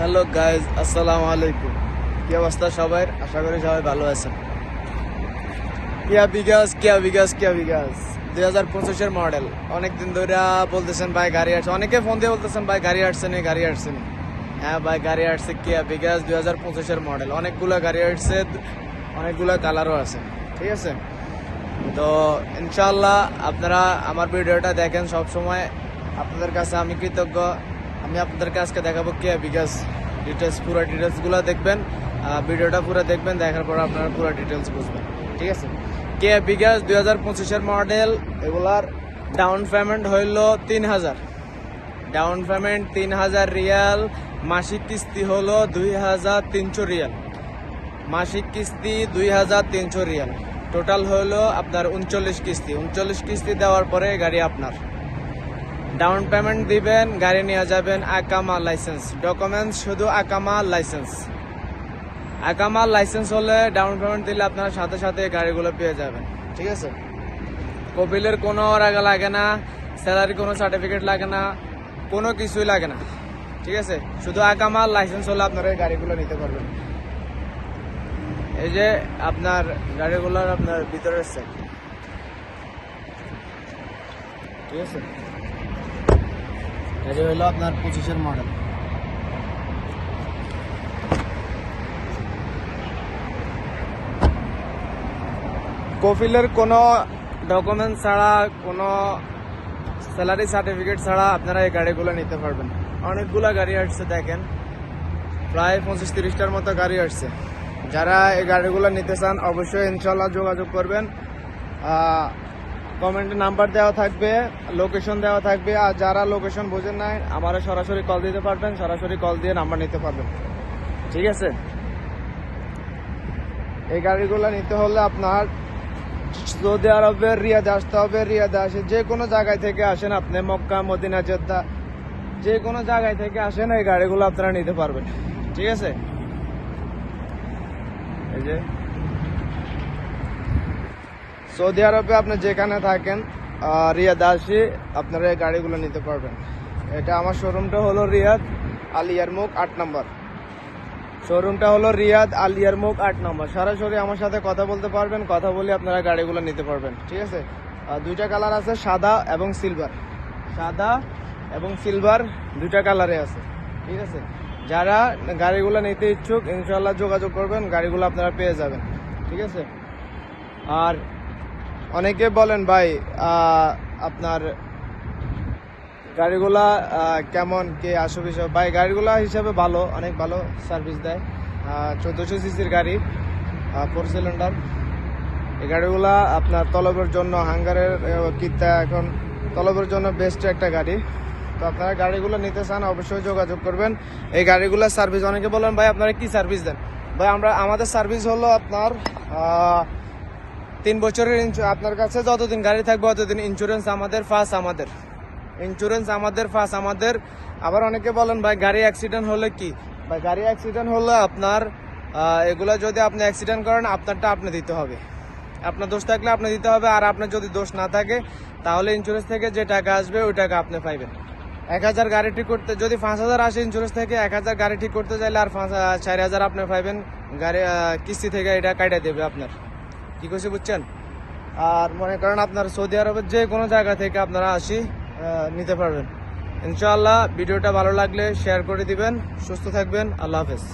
Hello guys, আসসালামু আলাইকুম। কি অবস্থা সবাই আশা করি সবাই ভালো আছেন। কিয়া বিকাশ কিয়া বিকাশ কিয়া বিকাশ দুই হাজার পঁচিশের মডেল। অনেকদিন ধরে বলতেছেন, ভাই, গাড়ি আসছে। অনেকে ফোন দিয়ে বলতেছেন, ভাই, গাড়ি আসছে নি, গাড়ি আসছে নি। হ্যাঁ ভাই, গাড়ি আসছে কিয়া বিকাশ দুই হাজার পঁচিশের মডেল। অনেকগুলো গাড়ি আসছে, অনেকগুলো কালারও আছে। ঠিক আছে? তো ইনশাল্লাহ আপনারা আমার ভিডিওটা দেখেন সব সময় আপনাদের কাছে আমি কৃতজ্ঞ। আমি আপনাদের কাছকে দেখাবো কে বিকাশ ডিটেলস পুরো ডিটেলসগুলো দেখবেন ভিডিওটা পুরো দেখবেন, দেখার পর আপনারা পুরো ডিটেলস বুঝবেন, ঠিক আছে? কে বিকাশ দুই হাজার পঁচিশের মডেল এগুলার ডাউন পেমেন্ট হইল তিন হাজার। ডাউন পেমেন্ট তিন হাজার রিয়াল, মাসিক কিস্তি হলো দুই হাজার তিনশো রিয়াল। মাসিক কিস্তি দুই হাজার তিনশো রিয়াল। টোটাল হলো আপনার উনচল্লিশ কিস্তি। উনচল্লিশ কিস্তি দেওয়ার পরে গাড়ি আপনার। ডাউন পেমেন্ট দিবেন, গাড়ি নিয়ে যাবেন, আকামা লাইসেন্স। ডকুমেন্টস শুধু আকামা লাইসেন্স। আকামা লাইসেন্স হলে ডাউন পেমেন্ট দিলে আপনার সাথে সাথে গাড়িগুলো পেয়ে যাবেন। ঠিক আছে? কপিলের কোনো আগে লাগে না স্যালারি কোনো সার্টিফিকেট লাগে না, কোনো কিছুই লাগে না। ঠিক আছে? শুধু আকামা লাইসেন্স হলে আপনারা এই গাড়িগুলো নিতে পারবেন। এই যে আপনার গাড়িগুলোর আপনার ভিতরের সেট ঠিক আছে? এটা আপনার পঁচিশের মডেল কফিলের কোনো ডকুমেন্ট ছাড়া, কোনো স্যালারি সার্টিফিকেট ছাড়া আপনারা এই গাড়িগুলো নিতে পারবেন। অনেকগুলো গাড়ি আসছে, দেখেন। প্রায় পঁচিশ তিরিশটার মতো গাড়ি আসছে। যারা এই গাড়িগুলো নিতে চান, অবশ্যই ইনশাল্লাহ যোগাযোগ করবেন। কমেন্টে নাম্বার দেওয়া থাকবে, লোকেশন দেওয়া থাকবে, আর যারা লোকেশন বোঝেন নাই, আমারা সরাসরি কল দিতে পারবেন, সরাসরি কল দিয়ে নাম্বার নিতে পারবেন। ঠিক আছে? এই গাড়িগুলো নিতে হলে আপনার সৌদি আরবের রিয়াদে আসতে হবে, রিয়াদে আসে যে কোনো জায়গায় থেকে আসেন আপনি, মক্কা, মদিনা, জেদ্দা, যে কোনো জায়গায় থেকে আসেন, এই গাড়িগুলো আপনারা নিতে পারবেন। ঠিক আছে? এই যে সৌদি আরবে আপনি যেখানে থাকেন রিয়াদ আসি, আপনারা এই গাড়িগুলো নিতে পারবেন। এটা আমার শোরুমটা হলো রিয়াদ আলিয়ার মুখ আট নম্বর। শোরুমটা হলো রিয়াদ আলিয়ার মুখ আট নম্বর। সরাসরি আমার সাথে কথা বলতে পারবেন, কথা বলে আপনারা গাড়িগুলো নিতে পারবেন, ঠিক আছে? দুইটা কালার আছে, সাদা এবং সিলভার। সাদা এবং সিলভার দুইটা কালারে আছে, ঠিক আছে? যারা গাড়িগুলো নিতে ইচ্ছুক ইনশাল্লাহ যোগাযোগ করবেন, গাড়িগুলো আপনারা পেয়ে যাবেন, ঠিক আছে? আর অনেকে বলেন, ভাই আপনার গাড়িগুলা কেমন, কে আসো বিষয় ভাই, গাড়িগুলা হিসাবে ভালো, অনেক ভালো সার্ভিস দেয়। চোদ্দোশো সিসির গাড়ি ফোর সিলিন্ডার এই গাড়িগুলা আপনার তলবের জন্য হাঙ্গারের কিতা এখন তলবের জন্য বেস্ট একটা গাড়ি। তো আপনারা গাড়িগুলো নিতে চান, অবশ্যই যোগাযোগ করবেন। এই গাড়িগুলো সার্ভিস অনেকে বলেন, ভাই, আপনারা কি সার্ভিস দেন? ভাই, আমরা, আমাদের সার্ভিস হলো আপনার তিন বছরের আপনার কাছে যতদিন গাড়ি থাকবে ততদিন ইন্স্যুরেন্স আমাদের ফার্স্ট আমাদের। ইন্স্যুরেন্স আমাদের ফার্স্ট আমাদের। আবার অনেকে বলেন, ভাই, গাড়ি অ্যাক্সিডেন্ট হলে কি? ভাই, গাড়ি অ্যাক্সিডেন্ট হলে আপনার এগুলো যদি আপনি অ্যাক্সিডেন্ট করেন, আপনারটা আপনি দিতে হবে। আপনার দোষ থাকলে আপনি দিতে হবে, আর আপনার যদি দোষ না থাকে, তাহলে ইন্স্যুরেন্স থেকে যে টাকা আসবে, ওই টাকা আপনি পাইবেন। এক হাজার গাড়ি ঠিক করতে, যদি পাঁচ হাজার আসে ইন্স্যুরেন্স থেকে, এক হাজার গাড়ি ঠিক করতে চাইলে আর পাঁচ চার হাজার আপনি পাইবেন। গাড়ি কিস্তি থেকে এটা কাটা দেবে আপনার। কি করছে বুঝছেন? আর মনে করেন আপনার সৌদি আরবের যে কোনো জায়গা থেকে আপনারা আসি নিতে পারবেন। ইনশাআল্লাহ, ভিডিওটা ভালো লাগলে শেয়ার করে দিবেন। সুস্থ থাকবেন। আল্লাহ হাফেজ।